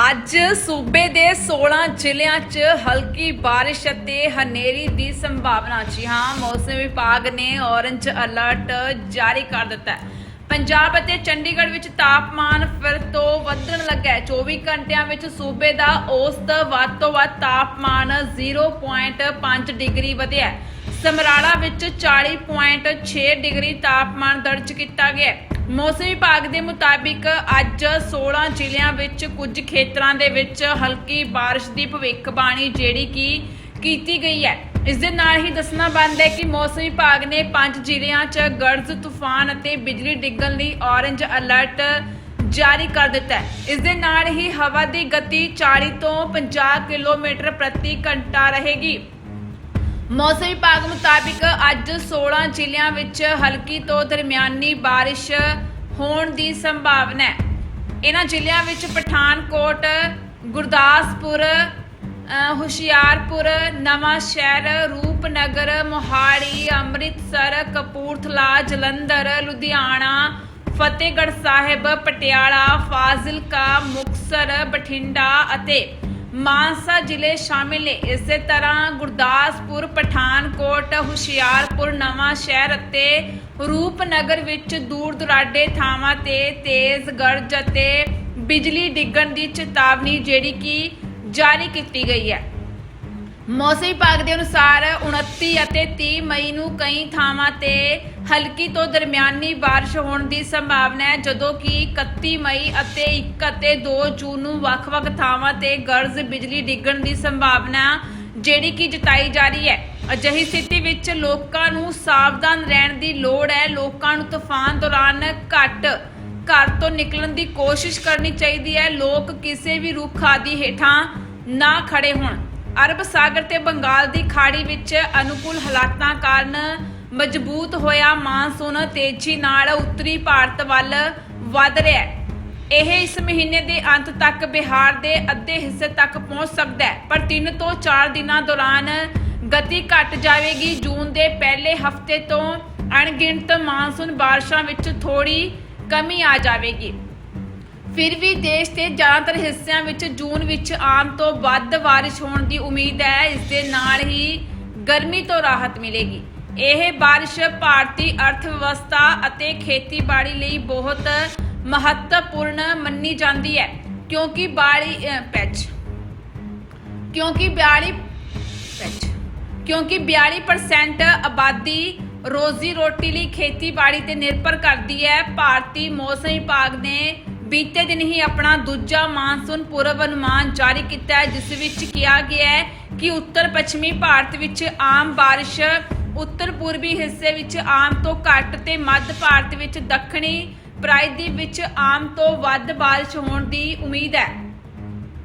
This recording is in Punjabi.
ਅੱਜ ਸੂਬੇ ਦੇ 16 ਜ਼ਿਲ੍ਹਿਆਂ 'ਚ ਹਲਕੀ ਬਾਰਿਸ਼ ਅਤੇ ਹਨੇਰੀ ਦੀ ਸੰਭਾਵਨਾ ਜੀ ਹਾਂ, ਮੌਸਮ ਵਿਭਾਗ ਨੇ ਔਰੰਜ ਅਲਰਟ ਜਾਰੀ ਕਰ ਦਿੱਤਾ ਹੈ। ਪੰਜਾਬ ਅਤੇ ਚੰਡੀਗੜ੍ਹ ਵਿੱਚ ਤਾਪਮਾਨ ਫਿਰ ਤੋਂ ਵਧਣ ਲੱਗਾ ਹੈ। 24 ਘੰਟਿਆਂ ਵਿੱਚ ਸੂਬੇ ਦਾ ਔਸਤ ਵੱਧ ਤੋਂ ਵੱਧ ਤਾਪਮਾਨ 0.5 ਡਿਗਰੀ ਵਧਿਆ ਸਮਰਾਲਾ ਵਿੱਚ 40.6 ਡਿਗਰੀ ਤਾਪਮਾਨ ਦਰਜ ਕੀਤਾ ਗਿਆ ਮੌਸਮ ਵਿਭਾਗ ਦੇ ਮੁਤਾਬਿਕ ਅੱਜ 16 ਜ਼ਿਲ੍ਹਿਆਂ ਵਿੱਚ ਕੁਝ ਖੇਤਰਾਂ ਦੇ ਵਿੱਚ ਹਲਕੀ ਬਾਰਿਸ਼ ਦੀ ਭਵਿੱਖਬਾਣੀ ਜਿਹੜੀ ਕਿ ਕੀਤੀ ਗਈ ਹੈ। ਇਸ ਦੇ ਨਾਲ ਹੀ ਦੱਸਣਾ ਬਣਦਾ ਹੈ ਕਿ ਮੌਸਮ ਵਿਭਾਗ ਨੇ ਪੰਜ ਜ਼ਿਲ੍ਹਿਆਂ 'ਚ ਗਰਜ, ਤੂਫਾਨ ਅਤੇ ਬਿਜਲੀ ਡਿੱਗਣ ਲਈ ਔਰੰਜ ਅਲਰਟ ਜਾਰੀ ਕਰ ਦਿੱਤਾ ਹੈ। ਇਸ ਦੇ ਨਾਲ ਹੀ ਹਵਾ ਦੀ ਗਤੀ 40 ਤੋਂ 50 ਕਿਲੋਮੀਟਰ ਪ੍ਰਤੀ ਘੰਟਾ ਰਹੇਗੀ। ਮੌਸਮ ਵਿਭਾਗ ਮੁਤਾਬਿਕ ਅੱਜ 16 ਜ਼ਿਲ੍ਹਿਆਂ ਵਿੱਚ ਹਲਕੀ ਤੋਂ ਦਰਮਿਆਨੀ ਬਾਰਿਸ਼ ਹੋਣ ਦੀ ਸੰਭਾਵਨਾ ਹੈ। ਇਹਨਾਂ ਜ਼ਿਲ੍ਹਿਆਂ ਵਿੱਚ ਪਠਾਨਕੋਟ, ਗੁਰਦਾਸਪੁਰ ਹੁਸ਼ਿਆਰਪੁਰ, ਨਵਾਂ ਸ਼ਹਿਰ, ਰੂਪਨਗਰ, ਮੋਹਾਲੀ, ਅੰਮ੍ਰਿਤਸਰ, ਕਪੂਰਥਲਾ, ਜਲੰਧਰ, ਲੁਧਿਆਣਾ, ਫਤਿਹਗੜ੍ਹ ਸਾਹਿਬ, ਪਟਿਆਲਾ, ਫਾਜ਼ਿਲਕਾ, ਮੁਕਤਸਰ, ਬਠਿੰਡਾ ਅਤੇ ਮਾਨਸਾ ਜ਼ਿਲ੍ਹੇ ਸ਼ਾਮਿਲ ਨੇ ਇਸੇ ਤਰ੍ਹਾਂ ਗੁਰਦਾਸਪੁਰ, ਪਠਾਨਕੋਟ, ਹੁਸ਼ਿਆਰਪੁਰ ਨਵਾਂ ਸ਼ਹਿਰ ਅਤੇ ਰੂਪਨਗਰ ਵਿੱਚ ਦੂਰ ਦੁਰਾਡੇ ਥਾਵਾਂ ਤੇ ਤੇਜ਼ ਗਰਜ ਅਤੇ ਬਿਜਲੀ ਡਿੱਗਣ ਦੀ ਚੇਤਾਵਨੀ ਜਿਹੜੀ ਕਿ ਜਾਰੀ ਕੀਤੀ ਗਈ ਹੈ। ਮੌਸਮ ਵਿਭਾਗ ਦੇ ਅਨੁਸਾਰ 29 ਅਤੇ 30 ਮਈ ਨੂੰ ਕਈ ਥਾਵਾਂ ਤੇ ਹਲਕੀ ਤੋਂ ਦਰਮਿਆਨੀ ਬਾਰਿਸ਼ ਹੋਣ ਦੀ ਸੰਭਾਵਨਾ ਹੈ, ਜਦੋਂ ਕਿ 31 ਮਈ ਅਤੇ 1 ਅਤੇ 2 ਜੂਨ ਨੂੰ ਵੱਖ-ਵੱਖ ਥਾਵਾਂ ਤੇ ਗਰਜ ਬਿਜਲੀ ਡਿੱਗਣ ਦੀ ਸੰਭਾਵਨਾ ਜਿਹੜੀ ਕਿ ਜਤਾਈ ਜਾ ਰਹੀ ਹੈ। ਅਜਿਹੀ ਸਥਿਤੀ ਵਿੱਚ ਲੋਕਾਂ ਨੂੰ ਸਾਵਧਾਨ ਰਹਿਣ ਦੀ ਲੋੜ ਹੈ। ਲੋਕਾਂ ਨੂੰ ਤੂਫਾਨ ਦੌਰਾਨ ਘੱਟ ਘਰ ਤੋਂ ਨਿਕਲਣ ਦੀ ਕੋਸ਼ਿਸ਼ ਕਰਨੀ ਚਾਹੀਦੀ ਹੈ। ਲੋਕ ਕਿਸੇ ਵੀ ਰੁੱਖ ਆਦਿ ਹੇਠਾਂ ਨਾ ਖੜੇ ਹੋਣ। ਅਰਬ ਸਾਗਰ ਤੇ ਬੰਗਾਲ ਦੀ ਖਾੜੀ ਵਿੱਚ ਅਨੁਕੂਲ ਹਾਲਾਤਾਂ ਕਾਰਨ ਮਜ਼ਬੂਤ ਹੋਇਆ ਮਾਨਸੂਨ, ਤੇਜ਼ੀ ਨਾਲ ਉੱਤਰੀ ਭਾਰਤ ਵੱਲ ਵੱਧ ਰਿਹਾ ਹੈ। ਇਹ ਇਸ ਮਹੀਨੇ ਦੇ ਅੰਤ ਤੱਕ ਬਿਹਾਰ ਦੇ ਅੱਧੇ ਹਿੱਸੇ ਤੱਕ ਪਹੁੰਚ ਸਕਦਾ ਹੈ, ਪਰ 3 ਤੋਂ 4 ਦਿਨਾਂ ਦੌਰਾਨ ਗਤੀ ਘਟ ਜਾਵੇਗੀ। ਜੂਨ ਦੇ ਪਹਿਲੇ ਹਫ਼ਤੇ ਤੋਂ ਅਣਗਿਣਤ ਮਾਨਸੂਨ ਬਾਰਿਸ਼ਾਂ ਵਿੱਚ ਥੋੜੀ ਕਮੀ ਆ ਜਾਵੇਗੀ। ਫਿਰ ਵੀ ਦੇਸ਼ ਦੇ ਜ਼ਿਆਦਾਤਰ ਹਿੱਸਿਆਂ ਵਿੱਚ ਜੂਨ ਵਿੱਚ ਆਮ ਤੋਂ ਵੱਧ ਬਾਰਿਸ਼ ਹੋਣ ਦੀ ਉਮੀਦ ਹੈ। ਇਸ ਦੇ ਨਾਲ ਹੀ ਗਰਮੀ ਤੋਂ ਰਾਹਤ ਮਿਲੇਗੀ। ਇਹ ਬਾਰਿਸ਼ ਭਾਰਤੀ ਅਰਥ ਵਿਵਸਥਾ ਅਤੇ ਖੇਤੀਬਾੜੀ ਲਈ ਬਹੁਤ ਮਹੱਤਵਪੂਰਨ ਮੰਨੀ ਜਾਂਦੀ ਹੈ। ਕਿਉਂਕਿ ਬਾੜੀ ਅ, ਪੈਚ। ਕਿਉਂਕਿ 42 ਪੈਚ। ਕਿਉਂਕਿ 42% ਆਬਾਦੀ ਰੋਜ਼ੀ ਰੋਟੀ ਲਈ ਖੇਤੀਬਾੜੀ ਤੇ ਨਿਰਭਰ ਕਰਦੀ ਹੈ। ਭਾਰਤੀ ਮੌਸਮ ਵਿਭਾਗ ਨੇ ਬੀਤੇ ਦਿਨ ਹੀ ਆਪਣਾ ਦੂਜਾ ਮਾਨਸੂਨ ਪੂਰਵ ਅਨੁਮਾਨ ਜਾਰੀ ਕੀਤਾ ਹੈ, ਜਿਸ ਵਿੱਚ ਕਿਹਾ ਗਿਆ ਹੈ ਕਿ ਉੱਤਰ ਪੱਛਮੀ ਭਾਰਤ ਵਿੱਚ ਆਮ ਬਾਰਿਸ਼, ਉੱਤਰ ਪੂਰਬੀ ਹਿੱਸੇ ਵਿੱਚ ਆਮ ਤੋਂ ਘੱਟ ਤੇ ਮੱਧ ਭਾਰਤ ਵਿੱਚ ਦੱਖਣੀ ਪ੍ਰਾਇਦੀ ਵਿੱਚ ਆਮ ਤੋਂ ਵੱਧ ਬਾਰਿਸ਼ ਹੋਣ ਦੀ ਉਮੀਦ ਹੈ।